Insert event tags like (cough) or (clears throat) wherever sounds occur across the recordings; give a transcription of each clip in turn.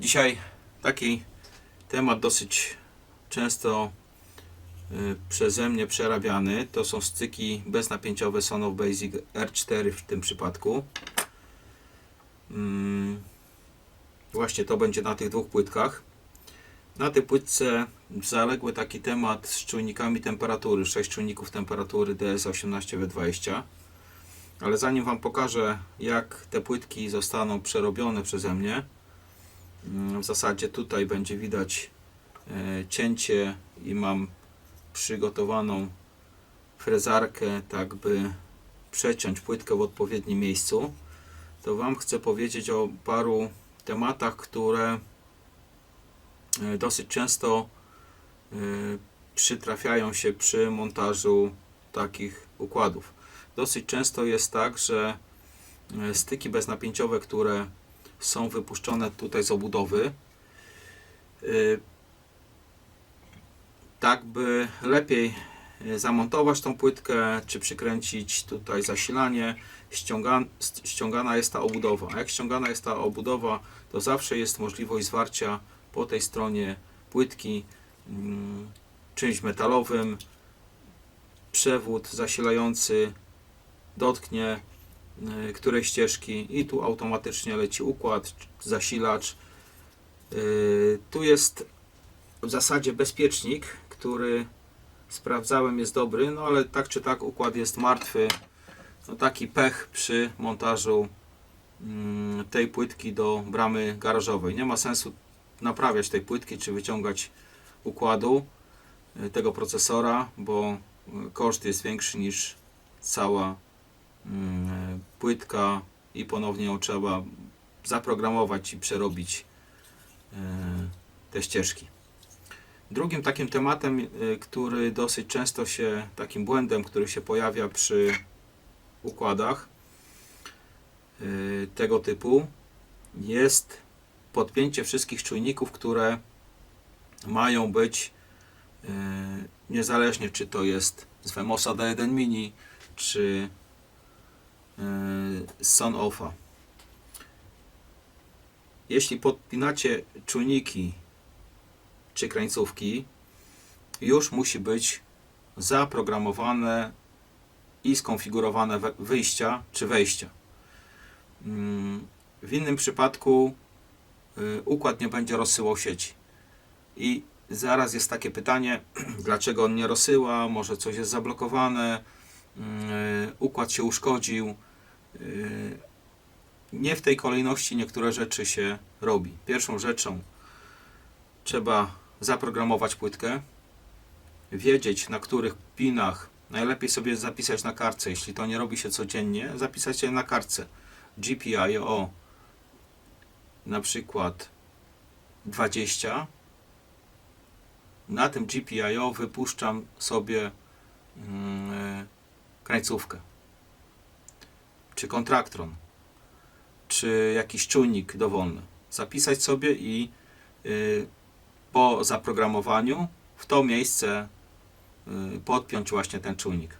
Dzisiaj taki temat dosyć często y, przeze mnie przerabiany. To są styki beznapięciowe Sonoff Basic R4 w tym przypadku. Mm, Właśnie to będzie na tych dwóch płytkach. Na tej płytce zaległy taki temat z czujnikami temperatury, 6 czujników temperatury DS18W20. Ale zanim Wam pokażę, jak te płytki zostaną przerobione przeze mnie, w zasadzie tutaj będzie widać e, cięcie i mam przygotowaną frezarkę, tak by przeciąć płytkę w odpowiednim miejscu, to Wam chcę powiedzieć o paru tematach, które e, dosyć często e, przytrafiają się przy montażu takich układów. Dosyć często jest tak, że styki beznapięciowe, które są wypuszczone tutaj z obudowy, y, tak by lepiej y, zamontować tą płytkę, czy przykręcić tutaj zasilanie, ściąga, ściągana jest ta obudowa. A jak ściągana jest ta obudowa, to zawsze jest możliwość zwarcia po tej stronie płytki mm, czymś metalowym. Przewód zasilający dotknie której ścieżki i tu automatycznie leci układ, zasilacz. Y, Tu jest w zasadzie bezpiecznik, który sprawdzałem jest dobry, no ale tak czy tak układ jest martwy. No taki pech przy montażu mm, tej płytki do bramy garażowej. Nie ma sensu naprawiać tej płytki czy wyciągać układu y, tego procesora, bo koszt jest większy niż cała płytka i ponownie ją trzeba zaprogramować i przerobić e, te ścieżki. Drugim takim tematem, e, który dosyć często się, takim błędem, który się pojawia przy układach e, tego typu, jest podpięcie wszystkich czujników, które mają być e, niezależnie czy to jest z Vemosa D1 Mini, czy z Sonoffa. Jeśli podpinacie czujniki czy krańcówki, już musi być zaprogramowane i skonfigurowane wyjścia czy wejścia. Mm, W innym przypadku y, układ nie będzie rozsyłał sieci. I zaraz jest takie pytanie, (clears throat) dlaczego on nie rozsyła, może coś jest zablokowane, y, układ się uszkodził. Y, Nie w tej kolejności niektóre rzeczy się robi. Pierwszą rzeczą trzeba zaprogramować płytkę, wiedzieć na których pinach, najlepiej sobie zapisać na kartce, jeśli to nie robi się codziennie, zapisać sobie na kartce. GPIO na przykład 20 na tym GPIO wypuszczam sobie mm, krańcówkę czy kontraktron czy jakiś czujnik dowolny zapisać sobie i y, po zaprogramowaniu w to miejsce y, podpiąć właśnie ten czujnik.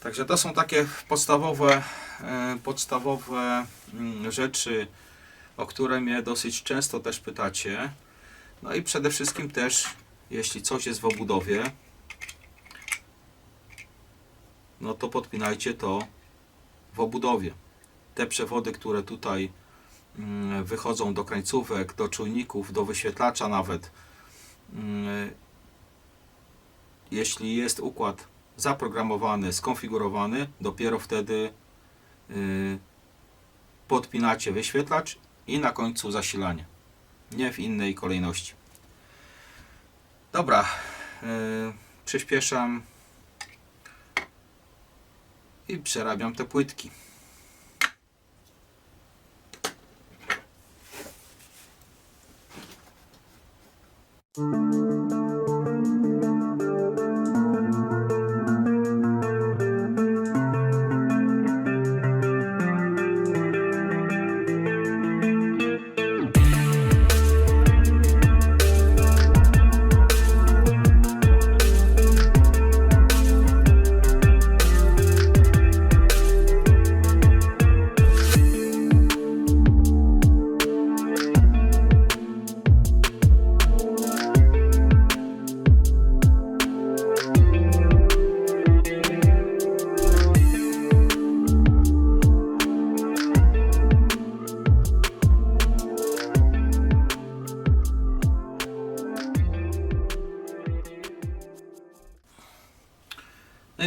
Także to są takie podstawowe, y, podstawowe mm, rzeczy, o które mnie dosyć często też pytacie. No i przede wszystkim też, jeśli coś jest w obudowie, no to podpinajcie to w obudowie. Te przewody, które tutaj mm, wychodzą do krańcówek, do czujników, do wyświetlacza nawet. Mm, Jeśli jest układ zaprogramowany, skonfigurowany, dopiero wtedy y, podpinacie wyświetlacz i na końcu zasilanie. Nie w innej kolejności. Dobra, y, przyspieszam i przerabiam te płytki.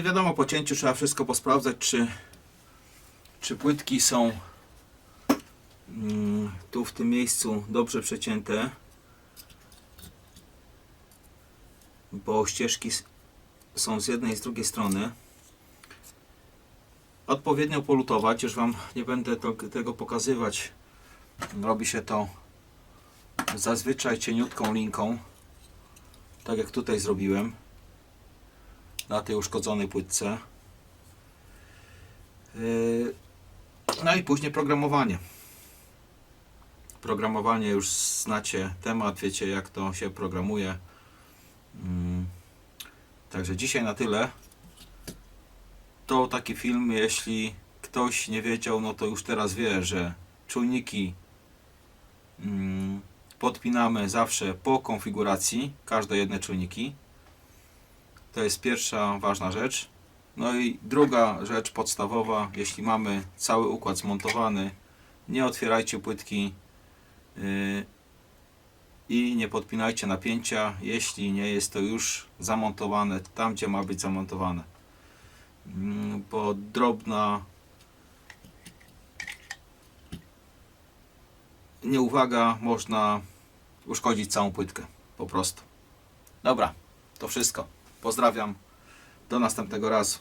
I wiadomo, po cięciu trzeba wszystko posprawdzać, czy, czy płytki są mm, tu w tym miejscu dobrze przecięte. Bo ścieżki są z jednej i z drugiej strony. Odpowiednio polutować, już Wam nie będę to, tego pokazywać. Robi się to zazwyczaj cieniutką linką, tak jak tutaj zrobiłem na tej uszkodzonej płytce. Yy, No i później programowanie. Programowanie już znacie temat, wiecie jak to się programuje. Mm, Także dzisiaj na tyle. To taki film, jeśli ktoś nie wiedział, no to już teraz wie, że czujniki mm, podpinamy zawsze po konfiguracji, każde jedne czujniki. To jest pierwsza ważna rzecz. No i druga rzecz podstawowa, jeśli mamy cały układ zmontowany, nie otwierajcie płytki yy, i nie podpinajcie napięcia, jeśli nie jest to już zamontowane tam, gdzie ma być zamontowane. Mm, Bo drobna nieuwaga można uszkodzić całą płytkę. Po prostu. Dobra, to wszystko. Pozdrawiam. Do następnego razu.